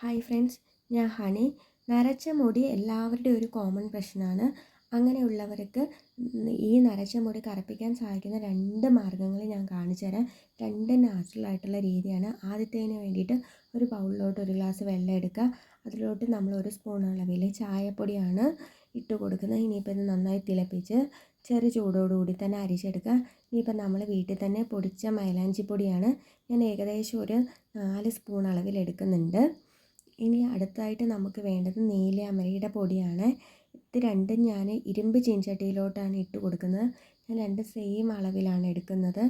Hi friends ഞാൻ honey. നരച്ച മുടി എല്ലാവരുടെയും ഒരു കോമൺ പ്രശ്നമാണ്. അങ്ങനെയുള്ളവർക്ക് ഈ നരച്ച മുടി കറുപ്പിക്കാൻ സഹായിക്കുന്ന രണ്ട് മാർഗങ്ങൾ ഞാൻ കാണിച്ചു തരാം. രണ്ട് നാച്ചുറൽ ആയിട്ടുള്ള രീതിയാണ്. ആദ്യത്തേതിന് വേണ്ടിയിട്ട് ഒരു ബൗളിലോട്ട് ഒരു ഗ്ലാസ് വെള്ളം എടുക്കുക. അതിലോട്ട് നമ്മൾ ഒരു സ്പൂൺ അളവിൽ ചായപ്പൊടിയാണ് ഇട്ട് കൊടുക്കുന്നത്. ഇനിയിപ്പോൾ ഇത് നന്നായി തിളപ്പിച്ച് ചെറു ചൂടോടുകൂടി തന്നെ അരിച്ചെടുക്കുക. ഇനിയിപ്പോൾ നമ്മൾ വീട്ടിൽ തന്നെ പൊടിച്ച മൈലാഞ്ചി പൊടിയാണ്. ഞാൻ ഏകദേശം ഒരു നാല് സ്പൂൺ അളവിൽ എടുക്കുന്നുണ്ട്. ഇനി അടുത്തായിട്ട് നമുക്ക് വേണ്ടത് നീലയമരിയുടെ പൊടിയാണ്. ഇത് രണ്ടും ഞാൻ ഇരുമ്പ് ചീൻചട്ടിയിലോട്ടാണ് ഇട്ട് കൊടുക്കുന്നത്. ഞാൻ രണ്ട് സെയിം അളവിലാണ് എടുക്കുന്നത്.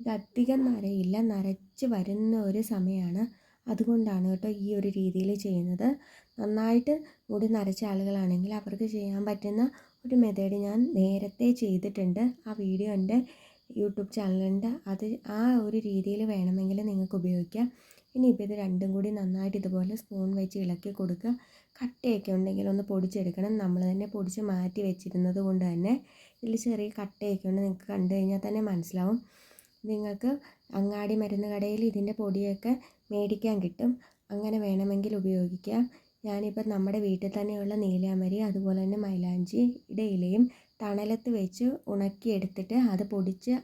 ഇത് അധികം നരയില്ല നരച്ച് വരുന്ന ഒരു സമയമാണ് അതുകൊണ്ടാണ് കേട്ടോ ഈ ഒരു രീതിയിൽ ചെയ്യുന്നത്. നന്നായിട്ട് മുടി നരച്ച ആളുകളാണെങ്കിൽ അവർക്ക് ചെയ്യാൻ പറ്റുന്ന ഒരു മെത്തേഡ് ഞാൻ നേരത്തെ ചെയ്തിട്ടുണ്ട്. ആ വീഡിയോ എന്റെ യൂട്യൂബ് ചാനലുണ്ട് അത് ആ ഒരു രീതിയിൽ വേണമെങ്കിൽ നിങ്ങൾക്ക് ഉപയോഗിക്കാം. ഇനിയിപ്പോൾ ഇത് രണ്ടും കൂടി നന്നായിട്ട് ഇതുപോലെ സ്പൂൺ വെച്ച് ഇളക്കി കൊടുക്കുക. കട്ടയൊക്കെ ഉണ്ടെങ്കിൽ ഒന്ന് പൊടിച്ചെടുക്കണം. നമ്മൾ തന്നെ പൊടിച്ച് മാറ്റി വെച്ചിരുന്നത് കൊണ്ട് തന്നെ ഇതിൽ ചെറിയ കട്ടയൊക്കെ ഉണ്ട്. നിങ്ങൾക്ക് കണ്ടു കഴിഞ്ഞാൽ തന്നെ മനസ്സിലാവും. നിങ്ങൾക്ക് അങ്ങാടി മരുന്ന് കടയിൽ ഇതിന്റെ പൊടിയൊക്കെ മേടിക്കാൻ കിട്ടും. അങ്ങനെ വേണമെങ്കിൽ ഉപയോഗിക്കാം. ഞാനിപ്പോൾ നമ്മുടെ വീട്ടിൽ തന്നെയുള്ള നീലാമരി അതുപോലെ തന്നെ മൈലാഞ്ചിയുടെ ഇലയും തണലത്ത് വെച്ച് ഉണക്കിയെടുത്തിട്ട് അത് പൊടിച്ച്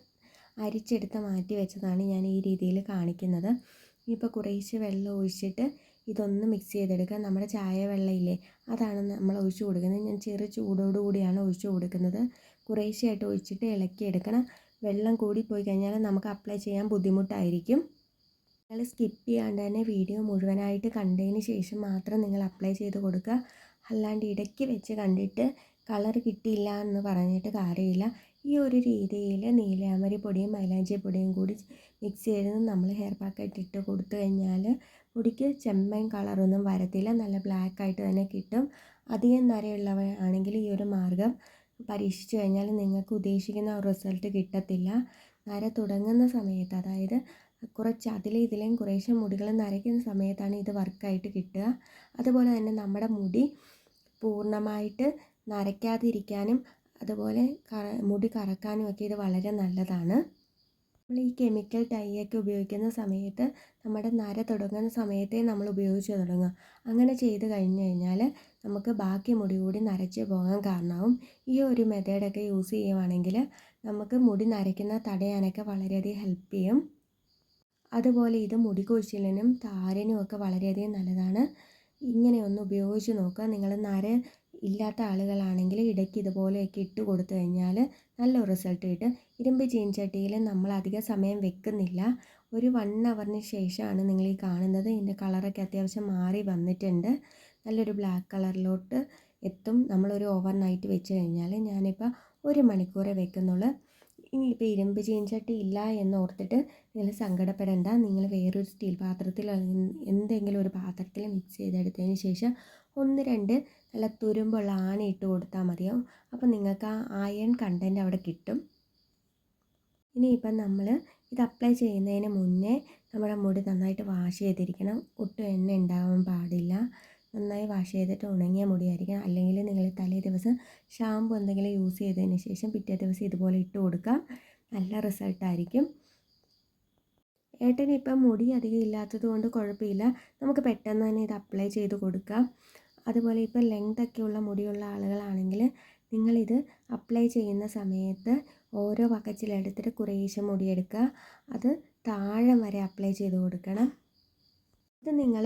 അരിച്ചെടുത്ത് മാറ്റി വെച്ചതാണ് ഞാൻ ഈ രീതിയിൽ കാണിക്കുന്നത്. ഇനിയിപ്പോൾ കുറേശ്ശെ വെള്ളം ഒഴിച്ചിട്ട് ഇതൊന്ന് മിക്സ് ചെയ്തെടുക്കുക. നമ്മുടെ ചായ വെള്ളമില്ലേ അതാണ് നമ്മൾ ഒഴിച്ചു കൊടുക്കുന്നത്. ഞാൻ ചെറു ചൂടോടു കൂടിയാണ് ഒഴിച്ചു കൊടുക്കുന്നത്. കുറേശ്ശെയായിട്ട് ഒഴിച്ചിട്ട് ഇളക്കി എടുക്കണം. വെള്ളം കൂടി പോയി കഴിഞ്ഞാൽ നമുക്ക് അപ്ലൈ ചെയ്യാൻ ബുദ്ധിമുട്ടായിരിക്കും. നിങ്ങൾ സ്കിപ്പ് ചെയ്യാണ്ട് തന്നെ വീഡിയോ മുഴുവനായിട്ട് കണ്ടതിന് ശേഷം മാത്രം നിങ്ങൾ അപ്ലൈ ചെയ്ത് കൊടുക്കുക. അല്ലാണ്ട് ഇടയ്ക്ക് വെച്ച് കണ്ടിട്ട് കളർ കിട്ടിയില്ല എന്ന് പറഞ്ഞിട്ട് കാര്യമില്ല. ഈ ഒരു രീതിയിൽ നീലാമരി പൊടിയും മൈലാഞ്ചി പൊടിയും കൂടി മിക്സ് ചെയ്ത് നമ്മൾ ഹെയർ പാക്കായിട്ട് ഇട്ട് കൊടുത്തു കഴിഞ്ഞാൽ മുടിക്ക് ചെമ്മൻ കളറൊന്നും വരത്തില്ല. നല്ല ബ്ലാക്ക് ആയിട്ട് തന്നെ കിട്ടും. അധികം നരയുള്ളവരാണെങ്കിൽ ഈ ഒരു മാർഗം പരീക്ഷിച്ചു കഴിഞ്ഞാൽ നിങ്ങൾക്ക് ഉദ്ദേശിക്കുന്ന റിസൾട്ട് കിട്ടത്തില്ല. നര തുടങ്ങുന്ന സമയത്ത് അതായത് കുറച്ച് അതിലെ ഇതിലെയും കുറേശ്ശെ മുടികൾ നരയ്ക്കുന്ന സമയത്താണ് ഇത് വർക്കായിട്ട് കിട്ടുക. അതുപോലെ തന്നെ നമ്മുടെ മുടി പൂർണമായിട്ട് നരയ്ക്കാതിരിക്കാനും അതുപോലെ മുടി കറക്കാനും ഒക്കെ ഇത് വളരെ നല്ലതാണ്. നമ്മൾ ഈ കെമിക്കൽ ടൈയൊക്കെ ഉപയോഗിക്കുന്ന സമയത്ത് നമ്മുടെ നര തുടങ്ങുന്ന സമയത്തേ നമ്മൾ ഉപയോഗിച്ച് തുടങ്ങുക. അങ്ങനെ ചെയ്ത് കഴിഞ്ഞ് കഴിഞ്ഞാൽ നമുക്ക് ബാക്കി മുടി കൂടി നരച്ച് പോകാൻ കാരണമാവും. ഈ ഒരു മെത്തേഡൊക്കെ യൂസ് ചെയ്യുവാണെങ്കിൽ നമുക്ക് മുടി നരയ്ക്കുന്ന തടയാനൊക്കെ വളരെയധികം ഹെൽപ്പ് ചെയ്യും. അതുപോലെ ഇത് മുടി കൊഴിച്ചിലിനും താരനും ഒക്കെ വളരെയധികം നല്ലതാണ്. ഇങ്ങനെ ഒന്ന് ഉപയോഗിച്ച് നോക്കുക. നിങ്ങൾ നര ഇല്ലാത്ത ആളുകളാണെങ്കിൽ ഇടയ്ക്ക് ഇതുപോലെയൊക്കെ ഇട്ട് കൊടുത്തു കഴിഞ്ഞാൽ നല്ല റിസൾട്ട് കിട്ടും. ഇരുമ്പ് ചീൻചട്ടിയിൽ നമ്മൾ അധിക സമയം വെക്കുന്നില്ല. ഒരു വൺ അവറിന് ശേഷമാണ് നിങ്ങൾ ഈ കാണുന്നത്. ഇതിന്റെ കളറൊക്കെ അത്യാവശ്യം മാറി വന്നിട്ടുണ്ട്. നല്ലൊരു ബ്ലാക്ക് കളറിലോട്ട് എത്തും. നമ്മളൊരു ഓവർ നൈറ്റ് വെച്ച് കഴിഞ്ഞാൽ ഞാനിപ്പോൾ ഒരു മണിക്കൂറേ വെക്കുന്നുള്ളൂ. ഇനിയിപ്പോൾ ഇരുമ്പ് ചീൻചട്ടി ഇല്ല എന്ന് ഓർത്തിട്ട് നിങ്ങൾ സങ്കടപ്പെടേണ്ട. നിങ്ങൾ വേറൊരു സ്റ്റീൽ പാത്രത്തിലോ എന്തെങ്കിലും ഒരു പാത്രത്തിൽ മിക്സ് ചെയ്തെടുത്തതിന് ശേഷം ഒന്ന് രണ്ട് നല്ല തുരുമ്പുള്ള ആണി ഇട്ട് കൊടുത്താൽ മതിയാവും. അപ്പോൾ നിങ്ങൾക്ക് ആ അയൺ കണ്ടന്റ് അവിടെ കിട്ടും. ഇനിയിപ്പം നമ്മൾ ഇത് അപ്ലൈ ചെയ്യുന്നതിന് മുന്നേ നമ്മുടെ മുടി നന്നായിട്ട് വാഷ് ചെയ്തിരിക്കണം. ഒട്ടും എണ്ണ ഉണ്ടാവാൻ പാടില്ല. നന്നായി വാഷ് ചെയ്തിട്ട് ഉണങ്ങിയ മുടിയായിരിക്കണം. അല്ലെങ്കിൽ നിങ്ങൾ തലേ ദിവസം ഷാമ്പു എന്തെങ്കിലും യൂസ് ചെയ്തതിന് ശേഷം പിറ്റേ ദിവസം ഇതുപോലെ ഇട്ട് കൊടുക്കുക നല്ല റിസൾട്ടായിരിക്കും ഏട്ടന് ഇപ്പം മുടി അധികം ഇല്ലാത്തത് കൊണ്ട് കുഴപ്പമില്ല. നമുക്ക് പെട്ടെന്ന് തന്നെ ഇത് അപ്ലൈ ചെയ്ത് കൊടുക്കാം. അതുപോലെ ഇപ്പം ലെങ്ത് ഒക്കെ ഉള്ള മുടിയുള്ള ആളുകളാണെങ്കിൽ നിങ്ങളിത് അപ്ലൈ ചെയ്യുന്ന സമയത്ത് ഓരോ വക്കച്ചിലെടുത്തിട്ട് കുറേശ്ശെ മുടിയെടുക്കുക അത് താഴെ വരെ അപ്ലൈ ചെയ്ത് കൊടുക്കണം. ഇത് നിങ്ങൾ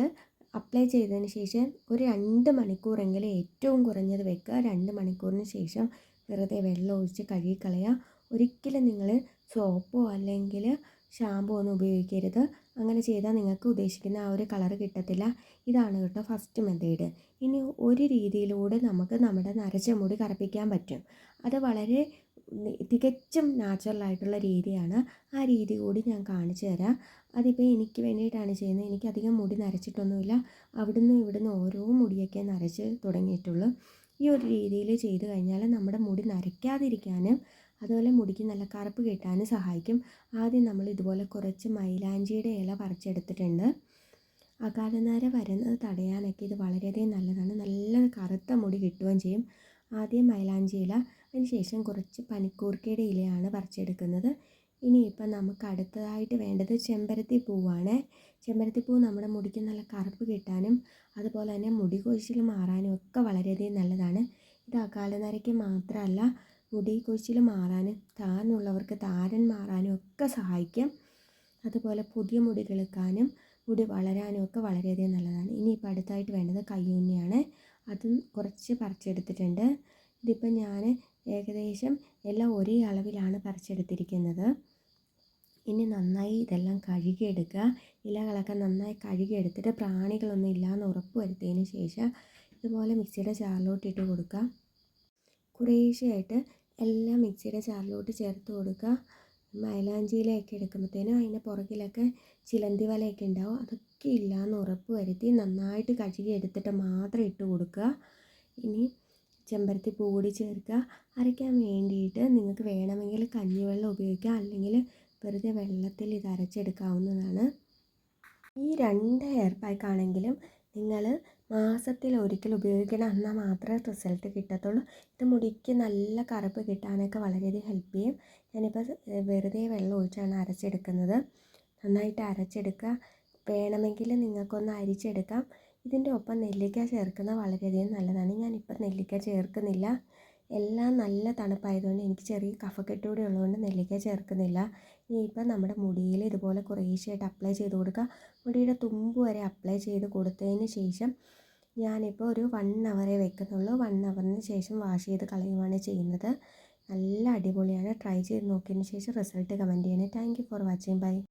അപ്ലൈ ചെയ്തതിന് ശേഷം ഒരു രണ്ട് മണിക്കൂറെങ്കിലും ഏറ്റവും കുറഞ്ഞത് വെക്കുക. രണ്ട് മണിക്കൂറിന് ശേഷം വെറുതെ വെള്ളം ഒഴിച്ച് കഴുകിക്കളയുക. ഒരിക്കലും നിങ്ങൾ സോപ്പോ അല്ലെങ്കിൽ ഷാമ്പോ ഒന്നും ഉപയോഗിക്കരുത്. അങ്ങനെ ചെയ്താൽ നിങ്ങൾക്ക് ഉദ്ദേശിക്കുന്ന ആ ഒരു കളർ കിട്ടത്തില്ല. ഇതാണ് കേട്ടോ ഫസ്റ്റ് മെത്തേഡ്. ഇനി ഒരു രീതിയിലൂടെ നമുക്ക് നമ്മുടെ നരച്ച മുടി കറുപ്പിക്കാൻ പറ്റും. അത് വളരെ തികച്ചും നാച്ചുറൽ ആയിട്ടുള്ള രീതിയാണ് ആ രീതി കൂടി ഞാൻ കാണിച്ചു തരാം. അതിപ്പോൾ എനിക്ക് വേണ്ടിയിട്ടാണ് ചെയ്യുന്നത്. എനിക്കധികം മുടി നരച്ചിട്ടൊന്നുമില്ല. അവിടുന്ന് ഇവിടുന്ന് ഓരോ മുടിയൊക്കെ നരച്ച് തുടങ്ങിയിട്ടുള്ളൂ. ഈ ഒരു രീതിയിൽ ചെയ്തു കഴിഞ്ഞാൽ നമ്മുടെ മുടി നരയ്ക്കാതിരിക്കാനും അതുപോലെ മുടിക്ക് നല്ല കറുപ്പ് കിട്ടാനും സഹായിക്കും. ആദ്യം നമ്മൾ ഇതുപോലെ കുറച്ച് മൈലാഞ്ചിയുടെ ഇല പറിച്ചെടുത്തിട്ടുണ്ട്. അകാലനര വരുന്നത് തടയാനൊക്കെ ഇത് വളരെയധികം നല്ലതാണ്. നല്ല കറുത്ത മുടി കിട്ടുകയും ചെയ്യും. ആദ്യം മൈലാഞ്ചി ഇല അതിന് ശേഷം കുറച്ച് പനിക്കൂർക്കയുടെ ഇലയാണ് പറിച്ചെടുക്കുന്നത് ഇനിയിപ്പം നമുക്ക് അടുത്തതായിട്ട് വേണ്ടത് ചെമ്പരത്തി പൂവാണ്. ചെമ്പരത്തി പൂ നമ്മുടെ മുടിക്ക് നല്ല കറുപ്പ് കിട്ടാനും അതുപോലെ തന്നെ മുടി കൊഴിച്ചിൽ മാറാനും ഒക്കെ വളരെയധികം നല്ലതാണ്. ഇത് അകാലനരയ്ക്ക് മാത്രമല്ല മുടി കൊഴിച്ചിൽ മാറാനും താരനുള്ളവർക്ക് താരൻ മാറാനും ഒക്കെ സഹായിക്കും. അതുപോലെ പുതിയ മുടി കിളുക്കാനും മുടി വളരാനും ഒക്കെ വളരെയധികം നല്ലതാണ്. ഇനിയിപ്പോൾ അടുത്തായിട്ട് വേണ്ടത് കയ്യൂന്നിയാണ് അതും കുറച്ച് പറിച്ചെടുത്തിട്ടുണ്ട്. ഇതിപ്പോൾ ഞാൻ ഏകദേശം എല്ലാം ഒരേ അളവിലാണ് പറിച്ചെടുത്തിരിക്കുന്നത്. ഇനി നന്നായി ഇതെല്ലാം കഴുകിയെടുക്കുക. ഇലകളൊക്കെ നന്നായി കഴുകിയെടുത്തിട്ട് പ്രാണികളൊന്നും ഇല്ലയെന്ന് ഉറപ്പ് വരുത്തിയതിന് ശേഷം ഇതുപോലെ മിക്സിയുടെ ചാറിലോട്ട് ഇട്ട് കൊടുക്കുക. കുറേശ്ശെയായിട്ട് എല്ലാം മിക്സിയുടെ ചാറിലോട്ട് ചേർത്ത് കൊടുക്കുക. മൈലാഞ്ചിയിലൊക്കെ എടുക്കുമ്പോഴത്തേനും അതിന്റെ പുറകിലൊക്കെ ചിലന്തി വലയൊക്കെ ഉണ്ടാവും. അതൊക്കെ ഇല്ലയെന്ന് ഉറപ്പ് വരുത്തി നന്നായിട്ട് കഴുകി എടുത്തിട്ട് മാത്രം ഇട്ട് കൊടുക്കുക. ഇനി ചെമ്പരത്തി പൂ കൂടി ചേർക്കുക. അരയ്ക്കാൻ വേണ്ടിയിട്ട് നിങ്ങൾക്ക് വേണമെങ്കിൽ കഞ്ഞിവെള്ളം ഉപയോഗിക്കുക അല്ലെങ്കിൽ വെറുതെ വെള്ളത്തിൽ ഇത് അരച്ചെടുക്കാവുന്നതാണ്. ഈ രണ്ട് ഹെയർ പാക്കാണെങ്കിലും നിങ്ങൾ മാസത്തിൽ ഒരിക്കൽ ഉപയോഗിക്കണം. എന്നാൽ മാത്രമേ റിസൾട്ട് കിട്ടത്തുള്ളൂ. ഇത് മുടിക്ക് നല്ല കറുപ്പ് കിട്ടാനൊക്കെ വളരെയധികം ഹെൽപ്പ് ചെയ്യും. ഞാനിപ്പോൾ വെറുതെ വെള്ളം ഒഴിച്ചാണ് അരച്ചെടുക്കുന്നത്. നന്നായിട്ട് അരച്ചെടുക്കുക. വേണമെങ്കിൽ നിങ്ങൾക്കൊന്ന് അരിച്ചെടുക്കാം. ഇതിന്റെ ഒപ്പം നെല്ലിക്ക ചേർക്കുന്നത് വളരെയധികം നല്ലതാണ്. ഞാനിപ്പോൾ നെല്ലിക്ക ചേർക്കുന്നില്ല. എല്ലാം നല്ല തണുപ്പായതുകൊണ്ട് എനിക്ക് ചെറിയ കഫക്കെട്ട് കൂടി ഉള്ളതുകൊണ്ട് നെല്ലിക്ക ചേർക്കുന്നില്ല. ഇനിയിപ്പോൾ നമ്മുടെ മുടിയിൽ ഇതുപോലെ കുറേശ്ശെയായിട്ട് അപ്ലൈ ചെയ്ത് കൊടുക്കുക. മുടിയുടെ തുമ്പ് വരെ അപ്ലൈ ചെയ്ത് കൊടുത്തതിന് ശേഷം ഞാനിപ്പോൾ ഒരു വൺ അവറേ വെക്കുന്നുള്ളൂ. വൺ അവറിന് ശേഷം വാഷ് ചെയ്ത് കളയുകയാണ് ചെയ്യുന്നത്. നല്ല അടിപൊളിയാണ്. ട്രൈ ചെയ്ത് നോക്കിയതിന് ശേഷം റിസൾട്ട് കമന്റ് ചെയ്യണേ. Thank for watching bye